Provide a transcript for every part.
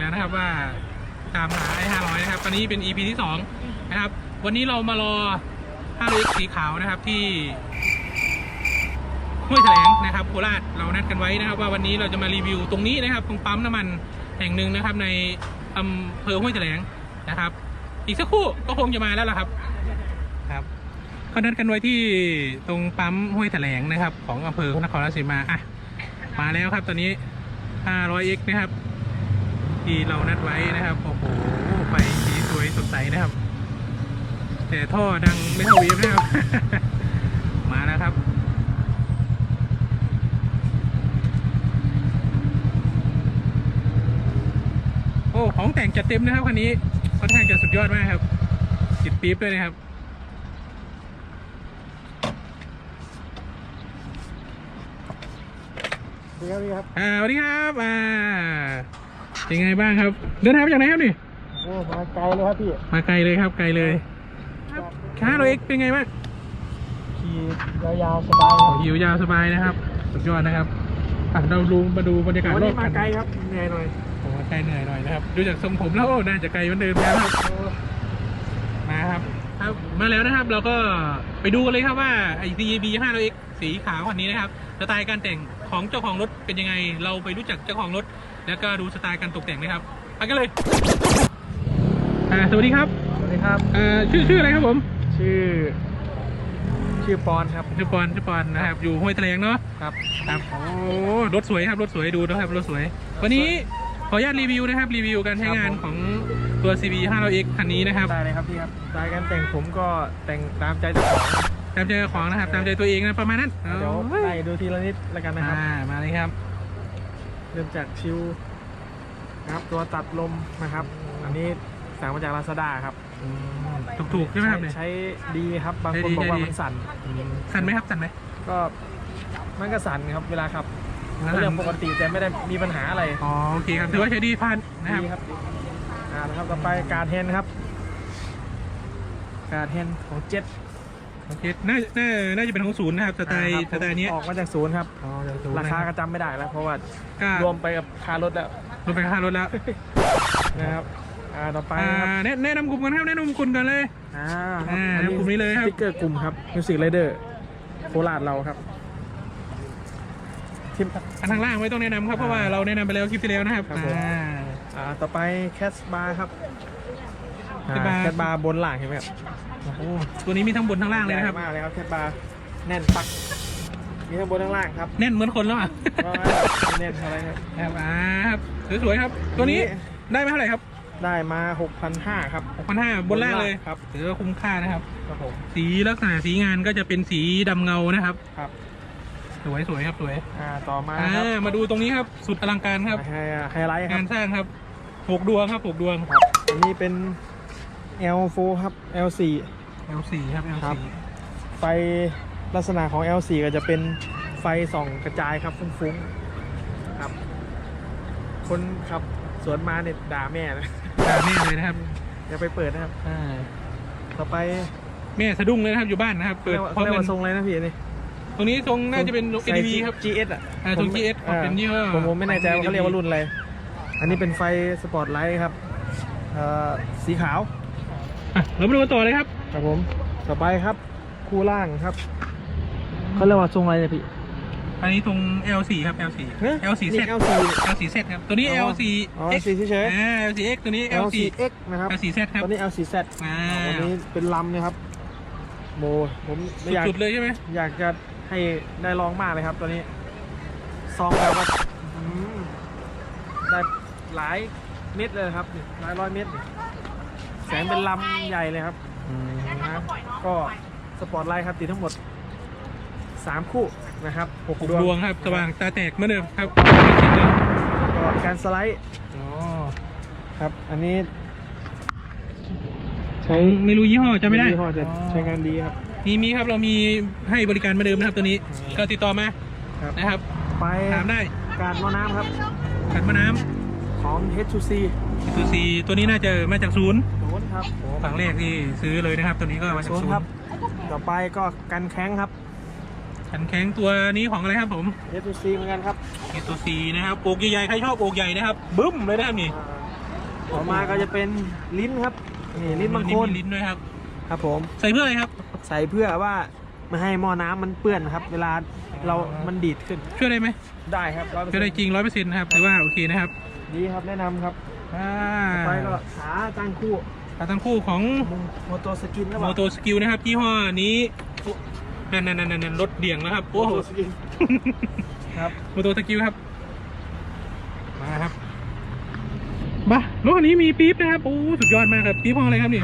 อกันอีกแล้วนะครับว่าตามหาไอ้ห้าร้อยนะครับวันนี้เป็น EP ที่สองนะครับ วันนี้เรามารอห้าร้อยสีขาวนะครับที่ห้วยแถลงนะครับโคราชเรานัดกันไว้นะครับ ว่าวันนี้เราจะมารีวิวตรงนี้นะครับตรงปั๊มน้ำมันแห่งหนึ่งนะครับ ในอำเภอห้วยแถลงนะครับ อีกสักครู่ก็คงจะมาแล้วล่ะครับครับเขานัดกันไว้ที่ตรงปั๊มห้วยแถลงนะครับ ของอำเภอนครราชสีมาอะมาแล้วครับตอนนี้ 500x นะครับ ที่เรานัดไว้นะครับโอ้โหไฟสีสวยสดใสนะครับ แต่ท่อดังไม่เท่าเวฟนะครับ มาแล้วครับโอ้ของแต่งจัดเต็มนะครับคันนี้ค่อนข้างจะสุดยอดมากครับติดปี๊บด้วยนะครับดีครับดีครับ อ่าสวัสดีครับ อ่า เป็นไงบ้างครับ เดินทางมาจากไหนครับนี่โอ้มาไกลเลยครับพี่ มาไกลเลยครับไกลเลยค้าเราเอ็กเป็นไงบ้างขี่ยาวๆสบายครับหิวยาวสบายนะครับสุดยอดนะครับอะเราดูมาดูบรรยากาศวันรอนี้บมาคันไกลครับเหนื่อยหน่อยผมว่าไกลเหนื่อยหน่อยนะครับดูจากทรงผมแล้วโอ้น่าจะไกลเหมือนเดิมแล้วครับมาครับครับมาแล้วนะครับเราก็ไปดูกันเลยครับว่าไอ้ CB 5 0 X สีขาวคันนี้นะครับสไตล์การแต่งของเจ้าของรถเป็นยังไง เราไปรู้จักเจ้าของรถ แล้วก็ดูสไตล์การตกแต่งนะครับไปกันเลยอ่าสวัสดีครับสวัสดีครับอ่าชื่อชื่ออะไรครับผม ชื่อ ชื่อปอนครับชื่อปอนชื่อปอนนะครับ อยู่ห้วยแถลงเนาะครับครับโอ้รถสวยครับรถสวยดูนะครับรถสวย วันนี้ขออนุญาตรีวิวนะครับรีวิวการใช้งานของตัว CB 5 0 0 X คันนี้นะครับได้เลยครับพี่ครับสไตล์การแต่งผมก็แต่งตามใจเจ้าของตามใจของนะครับตามใจตัวเองนะประมาณนั้นเดี๋ยวโอ้ยไล่ดูทีละนิดแล้วกันนะครับอ่ามาเลยครับ เริ่มจากชิวนะครับตัวตัดลมนะครับ อันนี้สั่งมาจากลาซาด้าครับถูกๆใช่ไหมครับเนี่ย ใช้ดีครับบางใช้คนดีบอกว่าใช้ดีมันสั่น สั่นไหมครับสั่นไหมก็มันก็สั่นครับเวลาขับแล้วสั่นเรื่องปกติแต่ไม่ได้มีปัญหาอะไรอ๋อโอเคครับถือว่าใช้ดีผ่านนะครับดีครับอ่านะครับต่อไปการเทนครับ การเทนของเจ็ต โอเคน่าน่าน่าจะเป็นของศูนย์นะครับสไตล์สไตล์นี้ออกมาจากศูนย์ครับ อ๋อเดี๋ยวศูนย์รานะคาคก็รับจำไม่ได้แล้ว เพราะว่าก็รวมไปกับค่ารถแล้วรวมไปค่ารถแล้วนะครับอ่าต่อไปอ่าครับแนะแนะนำกลุ่มกันครับแนะนำกลุ่มกันเลย อ่าอ่าแล้วกลุ่มนี้เลยครับ สติ๊กเกอร์กลุ่มครับมิวสิกไรเดอร์โคราชเราครับทีมอันทางล่างไม่ต้องแนะนำครับเพราะว่าเราแนะนำไปแล้วคลิปที่แล้วนะครับครับผม อ่า อ่าต่อไปแคสบาร์ครับ Cat bar แคสบาร์บนหลังเห็นไหมครับโอ้โหตัวนี้มีทั้งบนทั้งล่างเลยนะครับ ใหญ่มากเลยครับแคสบาร์แน่นปักมีทั้งบนทั้งล่างครับแน่นเหมือนคนแล้วอะว่าแน่นอะไรครับ ครับอ่าครับสวยๆครับ ตัวนี้ได้มาเท่าไหร่ครับได้มา6,500ครับ 6,500บนล่างเลยครับ ถือว่าคุ้มค่านะครับ ครับผมสีลักษณะสีงานก็จะเป็นสีดำเงานะครับ ครับ สวยสวยครับสวยอ่าต่อมาอ่าครับมาดูตรงนี้ครับ สุดอลังการครับไฮไฮไลท์ครังาบนสร้างครับ หกดวงครับหกดวงครับอันนี้เป็น L4 ครับ L4 L4 ครับครั L4 บไฟลักษณะของ L4 ก็จะเป็นไฟส่องกระจายครับฟุ้งๆครับ คนขับสวนมาเนี่ยด่าแม่นะตาแม่เลยนะครับอย่าไปเปิดนะครับ อ่าต่อไปแม่สะดุ้งเลยนะครับอยู่บ้านนะครับเปิดพร้อมเรียกกันว่าทรงอะไรนะพี่นี่ตรงนี้ทรงน่าจะเป็นใส่ ADV ครับ GS อะอ่าทรง GS อ่าเป็นยี่ห้อผมผมไม่แน่ใจว่าเขาเรียกว่ารุ่นอะไร อันนี้เป็นไฟสปอตไลท์ครับเอ่อสีขาวอะเรามาดูกันต่อเลยครับ ครับผมต่อไปครับ คู่ล่างครับเขาเรียกว่าทรงอะไรเนี่ยพี่ อันนี้ตรง L4 ครับ L4 เอ๊ะ L4Z นี่ L4 L4Z ครับ ตัวนี้ อ๋อ L4 อ๋อ X L4 เฉยๆ อ่า L4X ตัวนี้ L4 L4X นะครับ L4Z ครับ ตัวนี้ L4Z อ่าวันนี้เป็นลำนะครับ โมผมไม่อยาก สุดๆเลยใช่ไหมอยากจะให้ได้ลองมากเลยครับตัวนี้ ซองแบบว่าอืมได้ หลายเม็ดเลยครับนี่หลายร้อยเม็ดนี่แสงเป็นลำใหญ่เลยครับนะก็สปอร์ตไลท์ครับติดทั้งหมด 3 คู่นะครับหกหกดวงดวงครับสว่างตาแตกเหมือนเดิมครับก็การสไลด์อ๋อครับอันนี้ใช้ไม่รู้ยี่ห้อจะไม่ได้ยี่ห้อจะใช้งานดีครับ มีมีครับเรามีให้บริการเหมาเดิมนะครับตัวนี้ ก็ติดต่อมาครับ นะครับ ไปถามได้ การหม้อน้ำครับขัดมะน้ ของ H2C ำตัวซีตัวนี้น่าจะมาจากศูนย์โน้นครับโอ้ฝั่งแรกที่ซื้อเลยนะครับ ตัวนี้ก็มาจากศูนศูย์นครับย์ต่อไปก็กันแข้งครับขันแข็งตัวนี้ของอะไรครับผมเอฟซีเหมือนกันครับเอตัวซีนะครับโอกใหญ่ๆใครชอบโอกใหญ่นะครับบึ้มเลยนะครับนี่ต่อมาก็จะเป็นลิ้นครับนี่ลิ้นบางคนมีลิ้นด้วยครับ ครับผม ใส่เพื่ออะไรครับ ใส่เพื่อว่าไม่ให้หม้อน้ำมันเปื้อนครับ เวลาเรามันดีดขึ้นช่วยได้ไหมได้ครับร้อยเปอร์ช่วยเซ็นได้ต์จริงร้อยเปอร์เซ็นต์นะครับถือว่าโอเคนะครับ ดีครับแนะนำครับอ่าไปก็ขาตั้งคู่ขาตั้งคู่ของโมโตสกินนะโมโตสกิลนะครับยี่ห้อนี้นั่นนั่นนั่นนั่นรถเดี่ยงนะครับโอ้โอ้โหโหสกินครับโมโตสกิลครับมาครับมารถคันนี้มีปี๊บนะครับโอ้สุดยอดมากครับปี๊บห้องอะไรครับนี่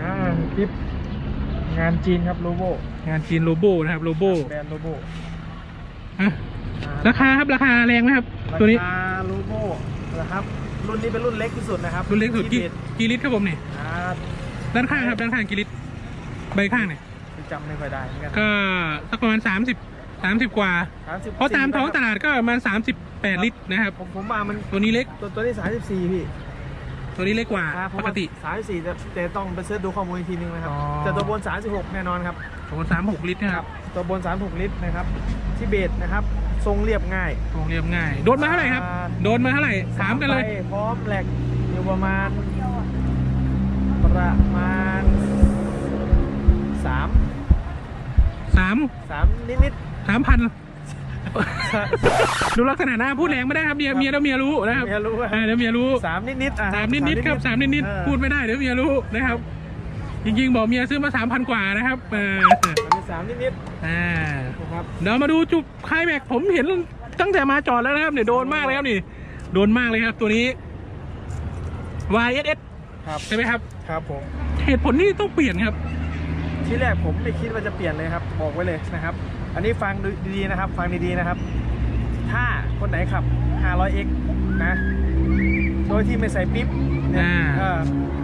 อ่าคลิปงานจีนครับโลโบงานจีนโลโบนะครับโลโบแบรนด์โลโบอะราคาครับราคาแรงไหมครับ ตัวนี้ราคาโลโบ นะครับรุ่นนี้เป็นรุ่นเล็กที่สุดนะครับรุ่นเล็กสุดกี่ที่กี่ลิตรครับผมนี่อ่าด้านข้างครับด้านข้างกี่ลิตรใบข้างเนี่ยจำไม่ค่อยได้เหมือนกันก็สักประมาณสามสิบสามสิบกว่า30เพราะตามท้องต40ลาดก็ประมาณสามสิบแปดลิตรนะครับผมผมว่ามันตัวนี้เล็กตัวตัวนี้ 34 พี่ ตัวนี้เล็กกว่าอ่าเพปราะกว่าติ34แต่แต่ต้องไปเสิร์ชดูข้อมูลอีกทีนึงนะครับอ๋อแต่ตัวบน 36 แน่นอนครับประมาณสามหกลิตรนะครับตัวบน 36 ลิตรนะครับที่เบสนะครับ ทรงเรียบง่ายวงเรียบง่าย โดนมาเท่าไหร่ครับอ่าโดนมาเท่าไหร่ถามกันเลยใบพร้อมแหลกอยู่ประมาณ ประมาณสามสามสามนิดนิดสามพันๆดูลักษณะหน้าพูดแรงไม่ได้ครับเมียเมียเดี๋ยวเมียรู้นะครับเมียรู้ว่าอ่าเดี๋ยวเมียรู้สามนิดนิดๆอะสามนิดนิดๆครับสามนิดนิดเออๆพูดไม่ได้เดี๋ยวเมียรู้นะครับ จริงๆบอกเมียซื้อมาสามพันกว่านะครับเอออันนี้ สามนิดนิดอ่าๆนะครับเดี๋ยวมาดูจุดไคลแม็กซ์ผมเห็นตั้งแต่มาจอดแล้วนะครับเนี่ยโดนมากเลยครับนี่ โดนมากเลยครับตัวนี้ YSS ครับใช่ไหมครับ ครับผมเหตุผลที่ต้องเปลี่ยนครับ ที่แรกผมไม่คิดว่าจะเปลี่ยนเลยครับบอกไว้เลยนะครับ อันนี้ฟังดูดีๆนะครับ ฟังดีๆนะครับ ถ้าคนไหนขับ 500x นะ โดยที่ไม่ใส่ปิ๊บ เนี่ยอ่า เออ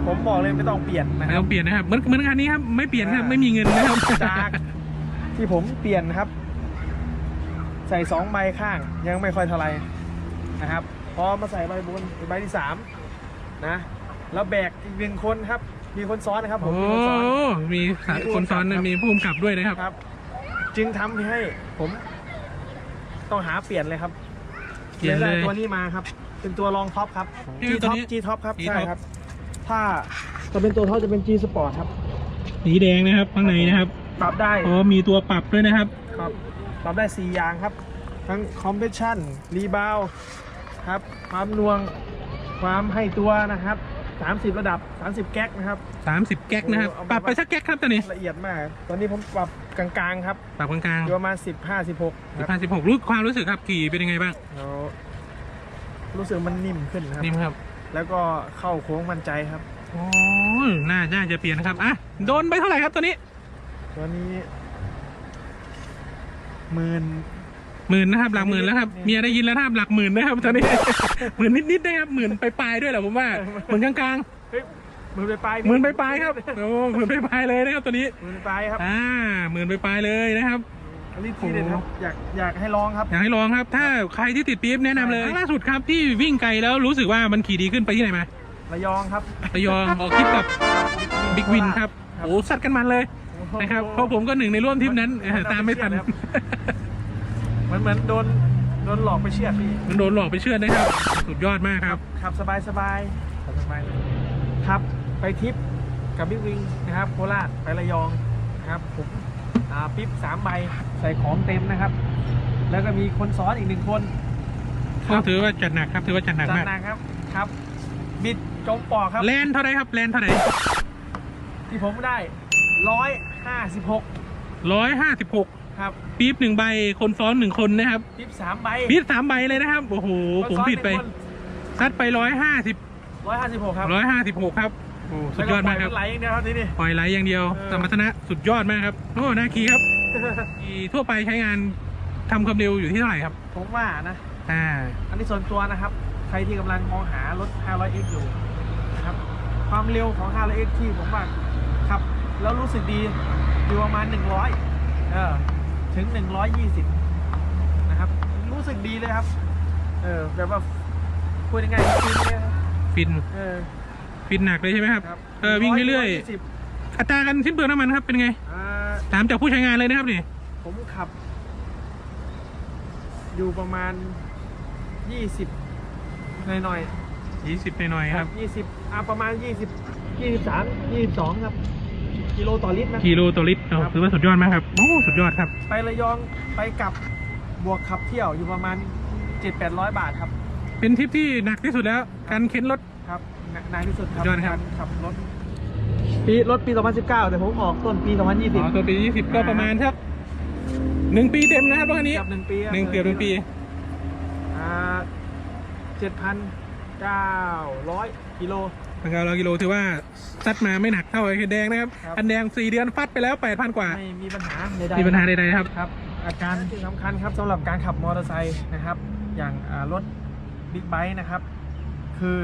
ผมบอกเลยไม่ต้องเปลี่ยนนะไม่ครัต้บ องเปลี่ยนนะครับเหมือนเหมือนคันนี้ครับไม่เปลี่ยนครับอ่าไม่มีเงินนะครับจากที่ผมเปลี่ยนครับ ใส่สองใบข้างยังไม่ค่อยเท่าไหรนะครับ พอมาใส่ใบบนใบที่สามนะแล้วแบกอีกหนึ่งคนครับ มีคนซ้อนนะครับผโอ้มมีคนซ้อน มีคนซ้อนมีผู้กำกับด้วยนะครับ ครับ จึงทำให้ผม ต้องหาเปลี่ยนเลยครับเปลี่ยนเลย ได้ตัวนี้มาครับ เป็นตัวรองท็อปครับนี่ G ตัวท็อปนี้ G ท็อปครับ G ใช่ top ครับ ถ้าจะเป็นตัวท็อปจะเป็น G Sport ครับ สีแดงนะครับข้างในนะครับปรับได้อ๋อมีตัวปรับด้วยนะครับ ครับ ปรับได้ 4 อย่างครับ ทั้ง compression rebound ครับ ความหน่วง ความให้ตัวนะครับ 30 ระดับ 30 แก๊กนะครับ 30 แก๊กนะครับโอ้เอาปรับไปสักแก๊กครับตอนนี้ละเอียดมาก ตอนนี้ผมปรับกลางๆครับปรับกลางอยู่ประมาณ15 16ๆครับสิบห้าสิบหกรู้ความรู้สึกครับขี่เป็นยังไงบ้าง แล้ว รู้สึกมันนิ่มขึ้นครับ นิ่มครับ แล้วก็เข้าโค้งมั่นใจครับโอ้ยน่าน่าจะเปลี่ยนนะครับอะโดนไปเท่าไหร่ครับตัวนี้ ตัวนี้หมื่นหมื่นนะครับหลักหมื่นแล้วครับนี่เมียได้ยินแล้วนะครับหลักหมื่นนะครับตอนนี้หมื่นนิดๆนะครับหมื่นไปปลายๆด้วยแหละผมว่าหมื่นกลางเฮ้ยหมื่นไปปลายๆหมื่นไปปลายๆครับโอ้หมื่นไปปลายๆเลยนะครับตัวนี้หมื่นไปปลายครับ อ่าหมื่นไปปลายๆเลยนะครับ อันนี้ทีเด็ดครับอยากอยากให้ลองครับ อยากให้ลองครับ ถ้าใครที่ติดปี๊บแนะนำเลยครั้งล่าสุดครับที่วิ่งไกลแล้วรู้สึกว่ามันขี่ดีขึ้นไปที่ไหนมาระยองครับระยองออกคลิปกับบิ๊กวินครับโอ้สัดกันมันเลยนะครับเพราะผมก็หนึ่งในร่วมทริปนั้นเออตามไม่ทันเหมือนเหมือนโดนโดนหลอกไปเชื่อดพี่มันโดนหลอกไปเชื่อดนะครับ สุดยอดมากครับขับสบายสบายขับสบายครับไปทริปกับบิ๊กวิงนะครับโคราชไประยองนะครับผมอ่า ปิ๊บสามใบใส่ของเต็มนะครับ แล้วก็มีคนซ้อนอีกหนึ่งคนก็ถือว่าจัดหนักครับถือว่าจัดหนักจัดมากหนักครับครับ บิดจมปอกครับ แลนเท่าไหรครับแลนเท่าไหรที่ผมได้ร้อยห้าสิบหกร้อยห้าสิบหกครับปี๊บหนึ่งใบคนซ้อนหนึ่งคนนะครับปิ๊บสามใบปี๊บสามใบเลยนะครับโอ้โหผมผิดไปซัดไปร้อยห้าสิบร้อยห้าสิบหกครับร้อยห้าสิบหกครับ โอ้สุดยอดมากครับแล้วปล่อยนไหลอย่างเดียวครับที่นี่ ปล่อยไหลอย่างเดียวเออ สมรรถนะสุดยอดมากครับโอ้นาคีครับขี่ทั่วไปใช้งานทำความเร็วอยู่ที่เท่าไหร่ครับผมว่านะ อ่าอันนี้ส่วนตัวนะครับ ใครที่กำลังมองหารถ 500x อยู่นะครับ ความเร็วของ 500x ที่ผมว่าขับ แล้วรู้สึกดีอยู่ประมาณ 100 เออ ถึง 120 นะครับ รู้สึกดีเลยครับ เออแบบว่าพูดยังไงายๆฟินเลยครับฟิน เออ ฟินหนักเลยใช่ไหมครับครับเออวิ่งเรื่อย120ๆอัตราการสิ้นเปลืองน้ำมันครับเป็นไงอ่าถามจากผู้ใช้งานเลยนะครับนี่ผมขับ อยู่ประมาณยี่สิบหน่อยหน่อยยี่สิบหน่อยๆๆครับยี่สิบอะประมาณยี่สิบยี่สิบสามยี่สิบสองครับกิโลต่อลิตรนะกิโลต่อลิตรโอ้ครับถือว่าสุดยอดมากครับโอ้สุดยอดครับ ไประยองไปกลับบวกขับเที่ยวอยู่ประมาณเจ็ดแปดร้อยบาทครับ เป็นทริปที่หนักที่สุดแล้ว การเข็นรถครับ นนานที่สุดครับยอดครับ กาขับรถปีรถปี 2019 แต่ผมออกต้นปี อ๋อ2020 ตัวปียี่สิบก็ประมาณสักหนึ่งปีเต็มนะครับรถคันนี้กับหนึ่งปีครับหนึ่งเกือบหนึ่งปีอ่าเจ็ดพันเก้าร้อยกิโลพันเก้าร้อยกิโลถือว่าซัดมาไม่หนักเท่าไอ้คันแดงนะครับครับคันแดงสี่เดือนฟัดไปแล้วแปดพันกว่า ไม่มีปัญหาใดๆมีปัญหาใดๆครับ ครับ อาการที่สำคัญครับสำหรับการขับมอเตอร์ไซค์นะครับ อย่างอ่ารถบิ๊กไบค์นะครับ คือ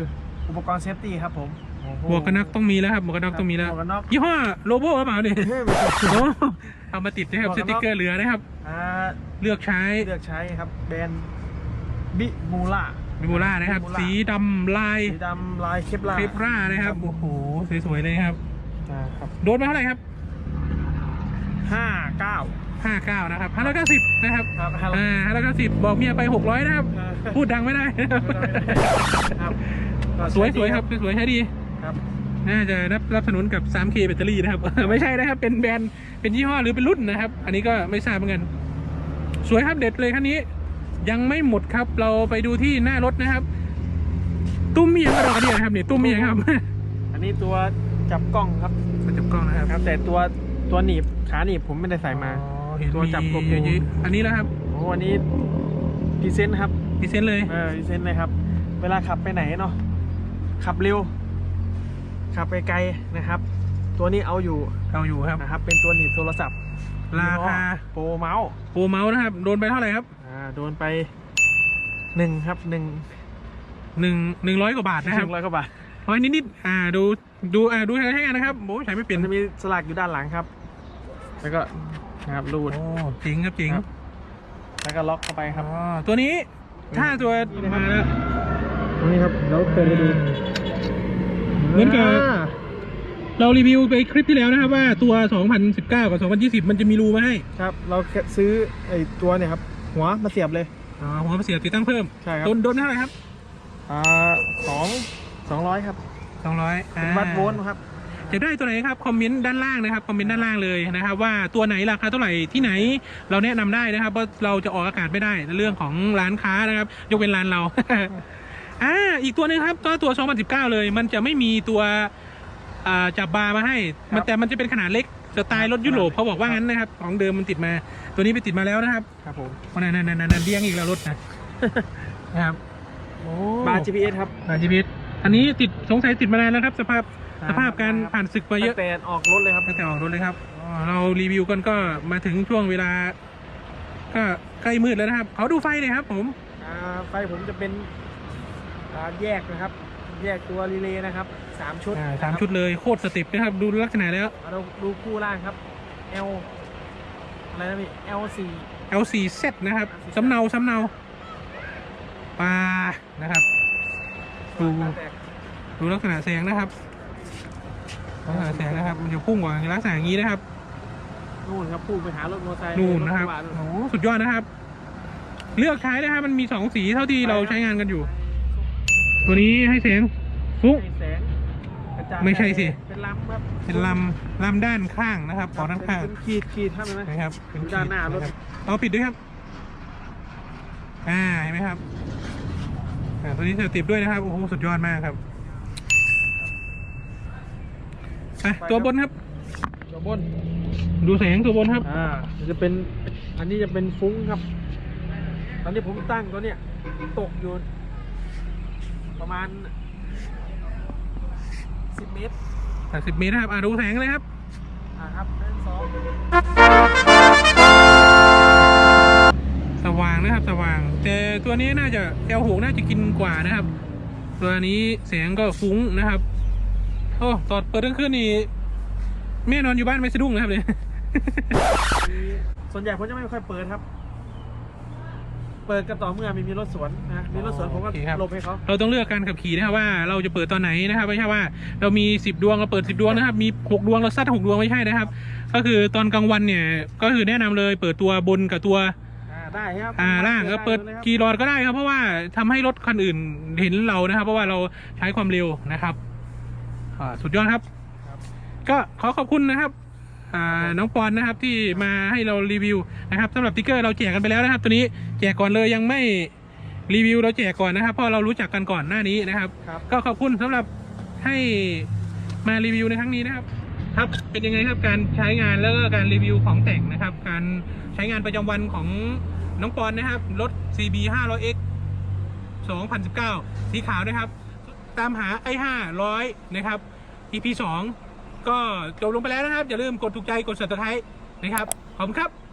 อุปกรณ์เซฟตี้ครับผมโอ้โหมวกกันน็อกต้องมีแล้วครับหมวกกันน็อกต้องมีแล้วหมวกกันน็อกยี่ห้อโลโบหรือเปล่าเนี่ยเฮ้ยไม่ใช่โอ้เอามาติดนะครับหมวกสกันน็อกติกเกอร์เหลือนะครับอ่าเลือกใช้เลือกใช้ครับแบรนด์บิมูล่ามิมูล่านะครับ Bimula สีดำลายสีดำลายเคปลาเคปร่านะครับโอ้โหสวยๆเลยครับอ่าครับโดนมาเท่าไหร่ครับห้าเก้า59นะครับ590นะครับครับห้าร้อยอ่า590บอกเมียไป600นะครับเออพูดดังไม่ได้นะครับ ครับก็สวยๆครับสวยๆใช้ดี ครับ น่าจะรับรับสนุนกับ 3K แบตเตอรี่นะครับ ไม่ใช่นะครับ เป็นแบรนด์เป็นยี่ห้อหรือเป็นรุ่นนะครับ อันนี้ก็ไม่ทราบเหมือนกัน สวยครับเด็ดเลยคันนี้ ยังไม่หมดครับเราไปดูที่หน้ารถนะครับ ตุ้มเมียงกระดอกกระเดียนะครับนี่ตุ้มเมียงครับอันนี้ตัวจับกล้องครับมาจับกล้องนะครับครับ แต่ตัวตัวหนีบขาหนีบผมไม่ได้ใส่มา อ๋อเห็นตัวจับมี GoPro เยอะๆอันนี้แล้วครับโอ้อันนี้พรีเซนต์ครับพรีเซนต์เลย เออพรีเซนต์เลยครับ เวลาขับไปไหนเนาะ ขับเร็ว ขับไปไกลนะครับ ตัวนี้เอาอยู่เอาอยู่ครับนะครับ เป็นตัวหนีบโทรศัพท์ ราคาโปรเมาส์โปรเมาส์นะครับ โดนไปเท่าไหร่ครับอ่าโดนไปหนึ่งครับหนึ่งหนึ่งหนึ่งร้อยกว่าบาทนะครับหนึ่งร้อยกว่าบาทร้อยนิดๆอ่าดูดูอ่าดูใช้งานนะครับโอ้ใช้ไม่เป็นมันจะมีสลักอยู่ด้านหลังครับ แล้วก็นะครับรูดโอ้จริงครับจริงครับแล้วก็ล็อกเข้าไปครับอ๋อตัวนี้ถ้าตัวนี่นะครับมาแล้วตรง นี้ครับเราเปิดให้ดูเหมือนกับเรารีวิวไปคลิปที่แล้วนะครับว่าตัว 2019 กับ 2020 มันจะมีรูมาให้ครับ เราแค่ซื้อไอ้ตัวเนี่ยครับ หัวมาเสียบเลย อ๋อหัวมาเสียบติดตั้งเพิ่มใช่ครับ โดนโดนเท่าไหร่ครับ อ่าสองสองร้อยครับ200เป็นวัดโวลต์ครับ จะได้ตัวไหนครับคอมเมนต์ด้านล่างนะครับคอมเมนต์ด้านล่างเลยนะครับว่าตัวไหนราคาเท่าไหร่ที่ไหนเราแนะนำได้นะครับว่าเราจะออกอากาศไม่ได้ในเรื่องของร้านค้านะครับ ยกเว้นร้านเรา อ่าอีกตัวหนึงครับตัวตัว 2019 เลย มันจะไม่มีตัวอ่าจับบาร์มาให้ มันแต่มันจะเป็นขนาดเล็กสไตล์รถยุโรปเขาบอกว่างั้นนะครับ ของเดิมมันติดมา ตัวนี้ไปติดมาแล้วนะครับครับผมวันนั้นนั่นนั่นนั่นเลี้ยงอีกแล้วรถนะนะครับโอ้บาร์ GPS ครับบาร์จีพีอันนี้ติดสงสัยติดมานานแล้วครับ สภาพครับสภาพการผ่านศึกมาเยอะตั้งแต่ออกรถเลยครับตั้งแต่ออกรถเลยครับอ๋อเรารีวิวกันก็มาถึงช่วงเวลา ก็ใกล้มืดแล้วนะครับ เขาดูไฟเลยครับ ผมอ่าไฟผมจะเป็น อ่าแยกนะครับ แยกตัวรีเลย์นะครับสามชุดอ่าสามชุดเลยโคตรสเต็ปนะครับ ดูลักษณะแล้ว เราดูคู่ล่างครับ L อะไรนะพี่ L สี่ L4Z นะครับสำเนาสำเนาปลานะครับ ดูแตกดูลักษณะแสงนะครับลักษณะแสงนะครับ มันจะพุ่งกว่าลักษณะอย่างนี้นะครับ นู่นครับพุ่งไปหารถมอเตอร์ไซค์นู่นนะครับ ถกว่าโอ้โหสุดยอดนะครับ เลือกใช้นะครับ มันมีสองสีเท่าที่เราใช้งานกันอยู่ ตัวนี้ให้เสียงฟุ้งให้แสงกระจายไม่ใช่สิ เป็นลำครับเป็นลำลำด้านข้างนะครับของด้านข้างเป็นขีดขีดท่านไหม นะครับเป็นด้านหน้ารถะคบเอาปิดด้วยครับอ่าเห็นไหมครับอ่าตัวนี้เธอติดด้วยนะครับโอ้โหสุดยอดมากครับไปตัวบนครับ ตัวบน ดูแสงตัวบนครับ อ่าจะเป็นอันนี้จะเป็นฟุ้งครับ ตอนนี้ผมตั้งตัวเนี้ยตกอยู่ ประมาณสิบเมตรสิบเมตรนะครับอ่าดูแสงเลยครับ อ่าครับหนึ่งสองสว่างนะครับสว่าง แต่ตัวนี้น่าจะ L6 น่าจะกินกว่านะครับ ตัวนี้แสงก็ฟุ้งนะครับ โอ้ตอดเปิดทั้งคืนนี่แม่นอนอยู่บ้านไม่สะดุ้งนะครับเนี่ยมีส่วนใหญ่ผมจะไม่ค่อยเปิดครับ เปิดกันต่อเมื่อมีมีรถสวนนะมีรถสวนผมก็โอเคครับ หลบให้เขา เราต้องเลือกการขับขี่นะครับว่าเราจะเปิดตอนไหนนะครับไม่ใช่ว่าเรามีสิบดวงเราเปิดสิบดวงนะครับมีหกดวงเราซัดหกดวงไม่ใช่นะครับ ก็คือตอนกลางวันเนี่ยก็คือแนะนำเลยเปิดตัวบนกับตัวได้ครับอ่าล่างก็เปิดลยครับกีรอดก็ได้ครับ เพราะว่าทำให้รถคันอื่นเห็นเรานะครับ เพราะว่าเราใช้ความเร็วนะครับอ่าสุดยอดครับครับก็ขอขอบคุณนะครับอ่า น้องปอนนะครับที่มาให้เรารีวิวนะครับสำหรับติ๊กเกอร์เราแจกกันไปแล้วนะครับ ตัวนี้แจกก่อนเลยยังไม่รีวิวเราแจกก่อนนะครับเพราะเรารู้จักกันก่อนหน้านี้นะครับ ครับ ก็ขอบคุณสำหรับให้มารีวิวในครั้งนี้นะครับ ครับเป็นยังไงครับการใช้งานแล้วก็การรีวิวของแต่งนะครับ การใช้งานประจำวันของน้องปอนนะครับรถ CB 500X 2019 สีขาวนะครับ ตามหาไอ้500 นะครับ EP 2 ก็จบลงไปแล้วนะครับ อย่าลืมกดถูกใจกด subscribe นะครับ ขอบคุณครับ